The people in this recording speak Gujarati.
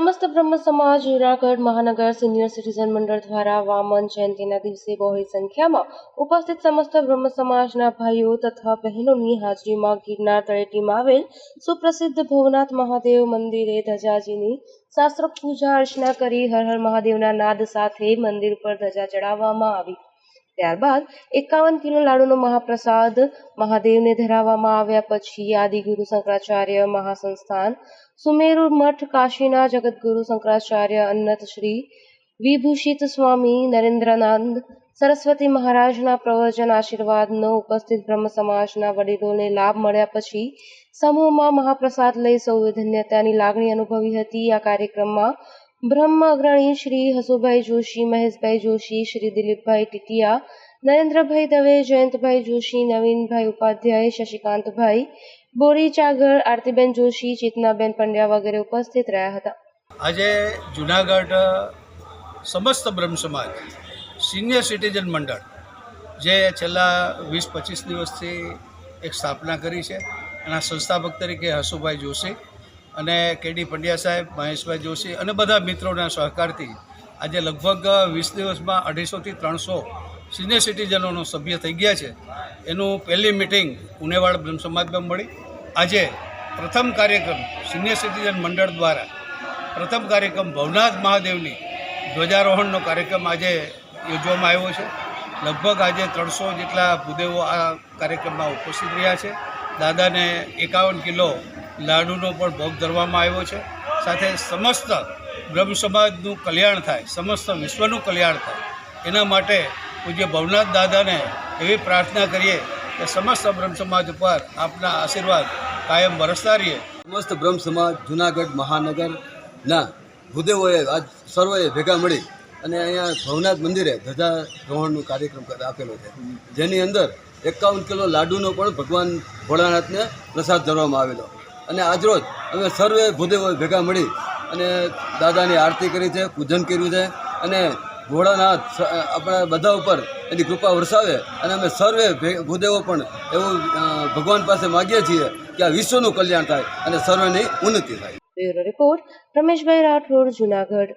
બ્રહ્મ સમાજ, જુનાગઢ મહાનગર સિનિયર સિટીઝન મંડળ દ્વારા વામન જયંતિના દિવસે બહોળી સંખ્યામાં ઉપસ્થિત સમસ્ત બ્રહ્મ સમાજના ભાઈઓ તથા બહેનોની હાજરીમાં ગિરનાર તળેટીમાં આવેલ સુપ્રસિદ્ધ ભવનાથ મહાદેવ મંદિરે ધજાજીની શાસ્ત્રોક્ત પૂજા અર્ચના કરી હર હર મહાદેવના નાદ સાથે મંદિર પર ધજા ચડાવવામાં આવી. ત્યારબાદ એકાવન કિલો લાડુનો મહાપ્રસાદ મહાદેવને ધરાવવામાં આવ્યા પછી આદિગુરુ શંકરાચાર્ય મહાસંસ્થાન, સુમેરુ મઠ, કાશીના જગતગુરુ શંકરાચાર્ય, અન્નત શ્રી વિભૂષિત સ્વામી નરેન્દ્રાનંદ સરસ્વતી મહારાજના પ્રવચન આશીર્વાદનો ઉપસ્થિત બ્રહ્મ સમાજના વડીલોને લાભ મળ્યા પછી સમૂહમાં મહાપ્રસાદ લઈ સૌએ ધન્યતાની લાગણી અનુભવી હતી. આ કાર્યક્રમમાં બ્રહ્મ અગ્રણી શ્રી હસુભાઈ જોશી, મહેશભાઈ જોશી, શ્રી દિલીપભાઈ ટીટિયા, નરેન્દ્રભાઈ દવે, જયંતભાઈ જોશી, નવીનભાઈ ઉપાધ્યાય, શશિકાંતભાઈ બોરી ચાગર આરતીબેન જોશી, ચેતનાબેન પંડ્યા વગેરે ઉપસ્થિત રહ્યા હતા. આજે જુનાગઢ, સમસ્ત બ્રહ્મ સમાજ, સિનિયર સિટીઝન મંડળ, જે છેલ્લા વીસ પચીસ દિવસથી એક સ્થાપના કરી છે. એના સંસ્થાપક તરીકે હસુભાઈ જોશી અને કેડી પંડ્યા સાહેબ, મહેશભાઈ જોશી અને બધા મિત્રોના સહકારથી આજે લગભગ વીસ દિવસમાં અઢીસોથી ત્રણસો સિનિયર સિટીઝનોનો સભ્ય થઈ ગયા છે. એનું પહેલી મિટિંગ ઉનેવાડ બ્રહ્મ સમાજમાં મળી. આજે પ્રથમ કાર્યક્રમ સિનિયર સિટીઝન મંડળ દ્વારા, પ્રથમ કાર્યક્રમ ભવનાથ મહાદેવની ધ્વજારોહણનો કાર્યક્રમ આજે યોજવામાં આવ્યો છે. લગભગ આજે ત્રણસો જેટલા ભૂદેવો આ કાર્યક્રમમાં ઉપસ્થિત રહ્યા છે. દાદાને એકાવન કિલો લાડુનો પણ ભોગ ધરવામાં આવ્યો છે. સાથે સમસ્ત બ્રહ્મ સમાજનું કલ્યાણ થાય, સમસ્ત વિશ્વનું કલ્યાણ થાય. એના માટે પૂજ્ય ભવનાથ દાદાને એવી પ્રાર્થના કરીએ કે સમસ્ત બ્રહ્મ સમાજ ઉપર આપના આશીર્વાદ કાયમ વરસતા રહીએ. સમસ્ત બ્રહ્મ સમાજ, જુનાગઢ મહાનગરના ભૂદેવોએ આજ સર્વે ભેગા મળી અને અહીંયા ભવનાથ મંદિરે ધ્વજારોહણનો કાર્યક્રમ કર- આપેલો છે. જેની અંદર એકાવન કિલો લાડુનો પણ ભગવાન ભોળાનાથને પ્રસાદ ધરવામાં આવેલો. અને આજરોજ અમે સર્વે ભૂદેવો ભેગા મળી અને દાદાની આરતી કરી છે, પૂજન કર્યું છે અને ભોળાનાથ આપણા બધા ઉપર એની કૃપા વરસાવે અને અમે સર્વે ભૂદેવો પણ એવું ભગવાન પાસે માગીએ છીએ કે આ વિશ્વનું કલ્યાણ થાય અને સર્વેની ઉન્નતિ થાય. રિપોર્ટ, રમેશભાઈ રાઠોડ, જુનાગઢ.